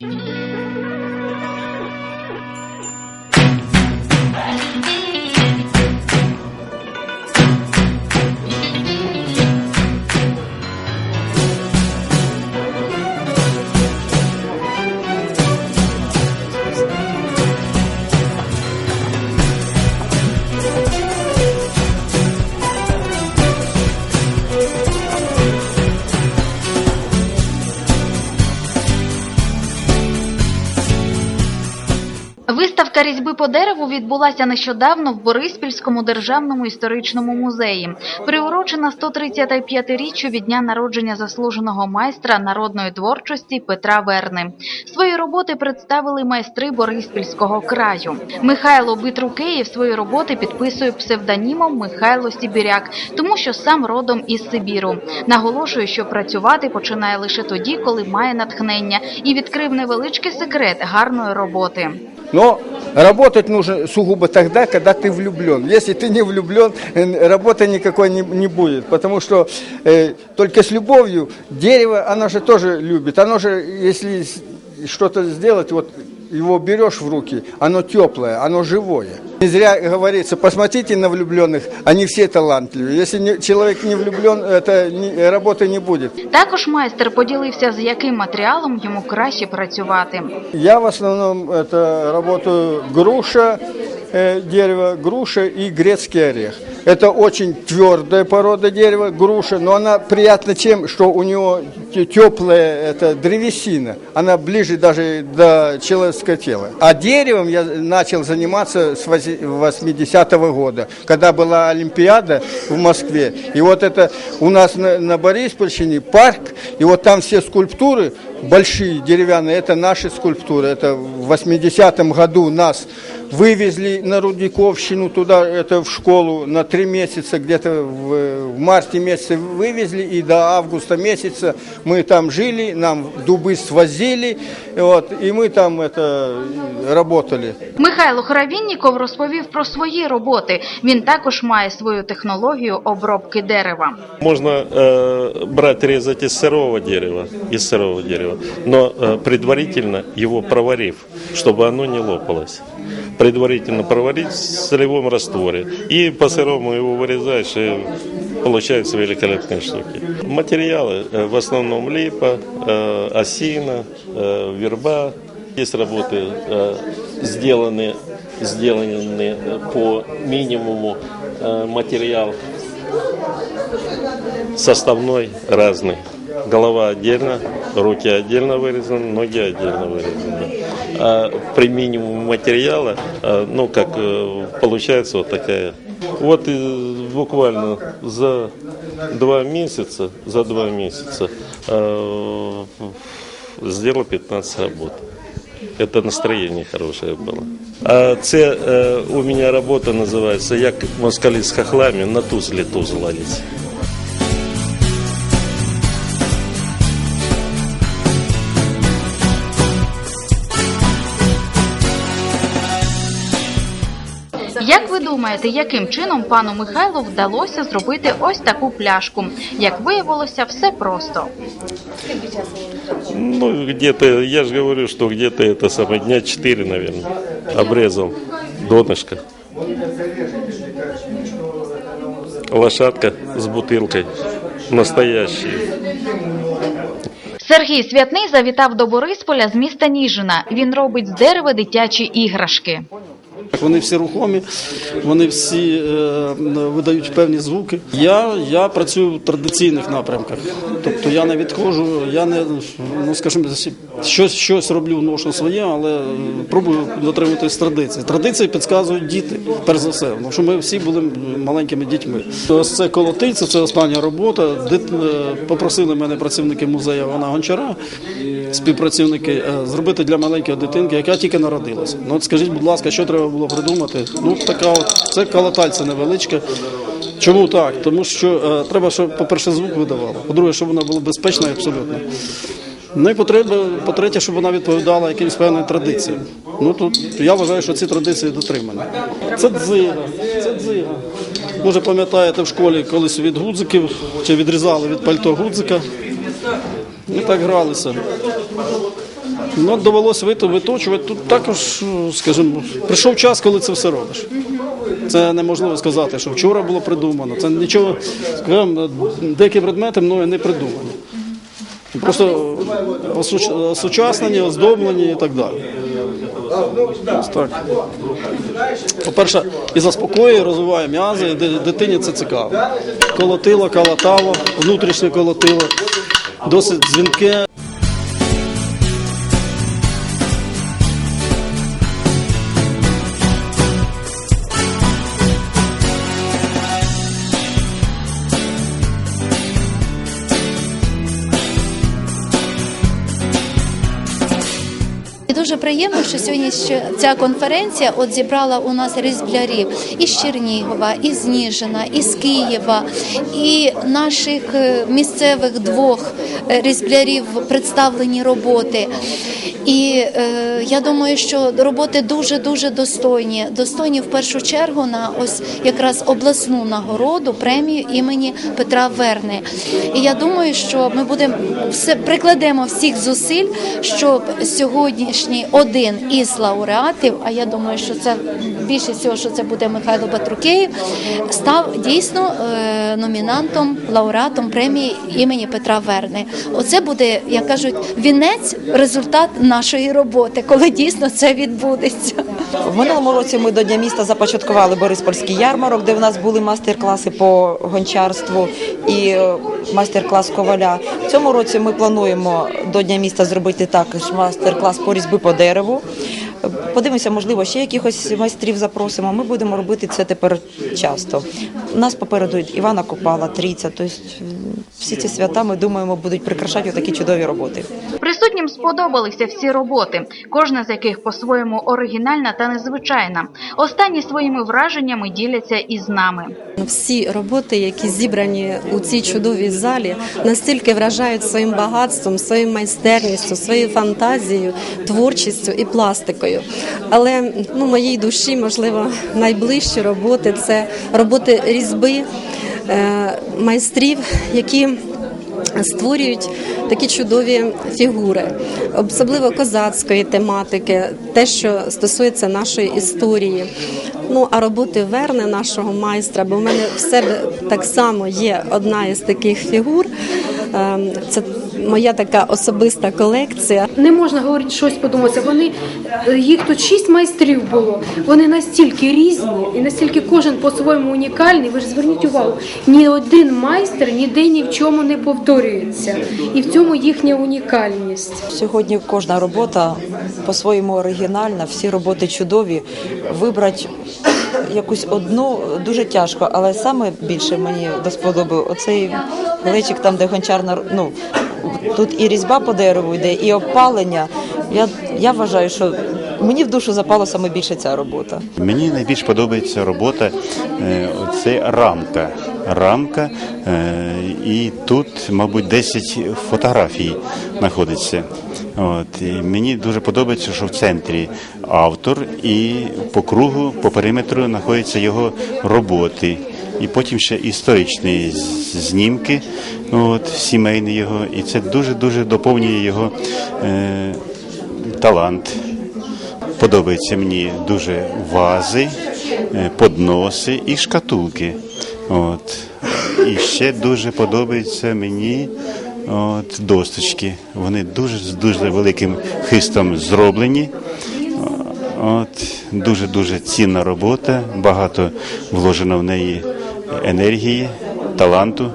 Mm-hmm. Виставка різьби по дереву відбулася нещодавно в Бориспільському державному історичному музеї, приурочена 135-річчю від дня народження заслуженого майстра народної творчості Петра Верни. Свої роботи представили майстри Бориспільського краю. Михайло Битрукеєв свої роботи підписує псевдонімом Михайло Сібіряк, тому що сам родом із Сибіру. Наголошує, що працювати починає лише тоді, коли має натхнення, і відкрив невеличкий секрет гарної роботи. Но работать нужно сугубо тогда, когда ты влюблен. Если ты не влюблен, э, работы никакой не, не будет. Потому что э, только с любовью дерево, оно же тоже любит. Оно же, если с- что-то сделать, вот его берешь в руки, оно теплое, оно живое. Не зря говорится, посмотрите на влюбленных, они все талантливые. Если не- человек не влюблен, это не- работы не будет. Також майстер поділився, з яким матеріалом йому краще працювати. Я в основном это работаю груша, э, дерево, груша и грецкий орех. Это очень твердая порода дерева, груша, но она приятна тем, что у него теплая это древесина, она ближе даже до человеческого тела. А деревом я начал заниматься с 80-го года, когда была Олимпиада в Москве. И вот это у нас на, на Бориспольщине парк, и вот там все скульптуры большие, деревянные, это наши скульптуры. Это в 80-м году нас вывезли на Рудиковщину туда, это в школу на три месяца, где-то в, в марте месяце вывезли, и до августа месяца мы там жили, нам дубы свозили, вот, и мы там это работали. Михайло Хоровінніков розповів про свої роботи. Він також має свою технологію обробки дерева. Можно э, брать, резать из сырого дерева, из сырого дерева, но э, предварительно его проварив, чтобы оно не лопалось. Предварительно проварить в солевом растворе. И по сырому его вырезаешь, и получаются великолепные штуки. Материалы э, в основном липа, э, осина, э, верба. Есть работы, э, сделаны, по минимуму материал составной разный. Голова отдельно, руки отдельно вырезаны, ноги отдельно вырезаны. А при минимуме материала, а, ну, как э, получается вот такая. Вот и буквально за два месяца, за два месяца э, сделал 15 работ. Это настроение хорошее было. А це е, у мене робота називається Як москалі з хохлами на тузлі туз ладять. Як думаєте, яким чином пану Михайлу вдалося зробити ось таку пляшку? Як виявилося, все просто. Ну, где-то, я же говорю, что где-то это самое, дня 4, наверное, обрезал донышко. Лошадка с бутылкой, настоящая. Сергій Святний завітав до Борисполя з міста Ніжина. Він робить з дерева дитячі іграшки. Вони всі рухомі, вони всі е, видають певні звуки. Я, я працюю в традиційних напрямках. Тобто я не відходжу, я не ну скажімо, щось, щось роблю, ношу своє, але пробую дотримуватись традиції. Традиції підказують діти, перш за все, тому що ми всі були маленькими дітьми. Ось це колотильце, це остання робота. Е, Попросили мене працівники музею Івана Гончара, співпрацівники, е, зробити для маленької дитинки, яка тільки народилася. Ну от скажіть, будь ласка, що треба було придумати? Ну така от це колотальце невеличке. Чому так? Тому що е, треба, щоб, по-перше, звук видавало. По-друге, щоб вона була безпечна абсолютно. Ну і потреба, по-третє, щоб вона відповідала якимсь певним традиціям. Ну тут я вважаю, що ці традиції дотримані. Це дзига, це дзига. Може, пам'ятаєте в школі колись від гудзиків чи відрізали від пальто гудзика. І так гралися. Ну, довелося вито- виточувати. Тут також, ну, скажімо, прийшов час, коли це все робиш. Це неможливо сказати, що вчора було придумано. Це нічого, скажімо, деякі предмети мною не придумані. Просто осуч- осучаснені, оздоблені і так далі. Так. По-перше, і заспокоює, розвиває м'язи, дитині це цікаво. Колотило, калатало, внутрішнє колотило, досить дзвінке. Дуже приємно, що сьогодні ця конференція от зібрала у нас різблярів із Чернігова, із Ніжина, із Києва, і наших е, місцевих двох е, різблярів представлені роботи. І е, я думаю, що роботи дуже дуже достойні. Достойні в першу чергу на ось якраз обласну нагороду, премію імені Петра Верни. І я думаю, що ми будемо все прикладемо всіх зусиль, щоб сьогоднішній один із лауреатів, а я думаю, що це більше всього, що це буде Михайло Батрукеєв, став дійсно е, номінантом, лауреатом премії імені Петра Верни. Оце буде, як кажуть, вінець, результат нашої роботи, коли дійсно це відбудеться. В минулому році ми до Дня міста започаткували Бориспольський ярмарок, де в нас були майстер-класи по гончарству і е, майстер-клас коваля. В цьому році ми плануємо до Дня міста зробити також майстер-клас по різьби по дереву. Подивимося, можливо, ще якихось майстрів запросимо. Ми будемо робити це тепер часто. У нас попереду Івана Купала, Тріця. Тобто всі ці свята ми думаємо будуть прикрашати такі чудові роботи. Присутнім сподобалися всі роботи, кожна з яких по-своєму оригінальна та незвичайна. Останні своїми враженнями діляться із нами. Всі роботи, які зібрані у цій чудовій залі, настільки вражають своїм багатством, своєю майстерністю, своєю фантазією, творчістю і пластикою. Але ну, моїй душі, можливо, найближчі роботи це роботи різьби е, майстрів, які створюють такі чудові фігури, особливо козацької тематики, те, що стосується нашої історії. Ну а роботи Верни, нашого майстра, бо в мене в себе так само є одна із таких фігур. Ем, Це моя така особиста колекція. Не можна говорити щось подуматися. Вони е, їх тут шість майстрів було. Вони настільки різні і настільки кожен по-своєму унікальний. Ви ж зверніть увагу, ні один майстер ніде ні в чому не повторюється, і в цьому їхня унікальність. Сьогодні кожна робота по-своєму оригінальна, всі роботи чудові. Вибрати якусь одну дуже тяжко, але саме більше мені до сподоби оцей глечик, там де гончарна ну тут і різьба по дереву йде, і опалення. Я, я вважаю, що мені в душу запала саме більше ця робота. Мені найбільш подобається робота е, це рамка. Рамка, е, і тут, мабуть, 10 фотографій знаходиться. От, і мені дуже подобається, що в центрі автор, і по кругу, по периметру знаходяться його роботи. І потім ще історичні знімки, от, сімейні його. І це дуже-дуже доповнює його е, талант. Подобаються мені дуже вази, е, подноси і шкатулки. От. І ще дуже подобаються мені от, досточки. Вони дуже з дуже великим хистом зроблені. От, дуже-дуже цінна робота, багато вложено в неї енергії, таланту.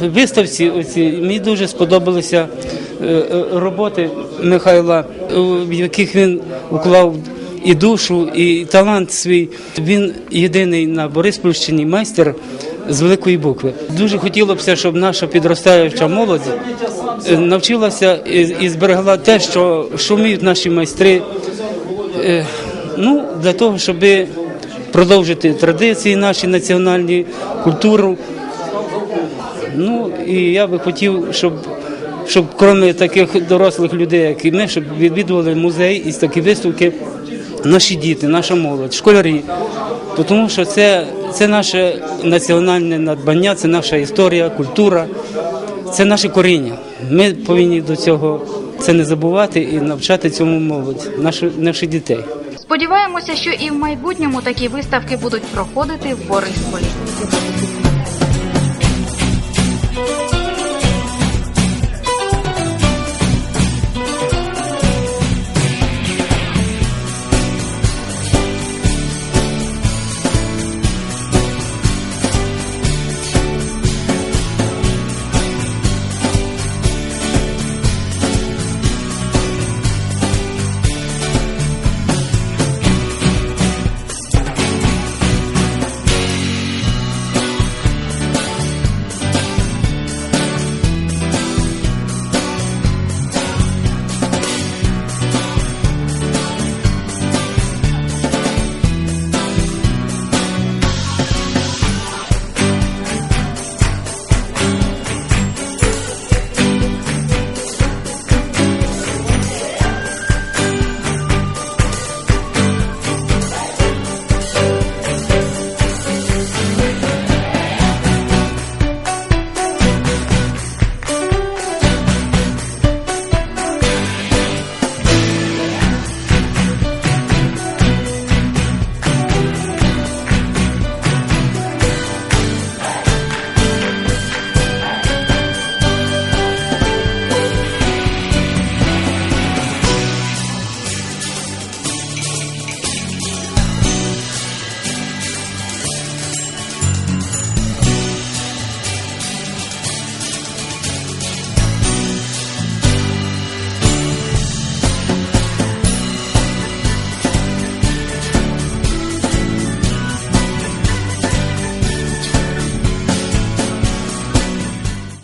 виставці оці мені дуже сподобалися е, е, роботи Михайла, е, в яких він уклав і душу, і талант свій. Він єдиний на Бориспільщині майстер з великої букви. Дуже хотілося б, щоб наша підростаюча молодь навчилася і, зберегла те, що, вміють наші майстри. Ну, для того, щоб продовжити традиції наші національні, культуру. Ну і я би хотів, щоб, щоб крім таких дорослих людей, як і ми, щоб відвідували музей і такі виставки наші діти, наша молодь, школярі. Тому що це, це наше національне надбання, це наша історія, культура, це наше коріння. Ми повинні до цього це не забувати і навчати цьому молодь, наших дітей. Сподіваємося, що і в майбутньому такі виставки будуть проходити в Борисполі.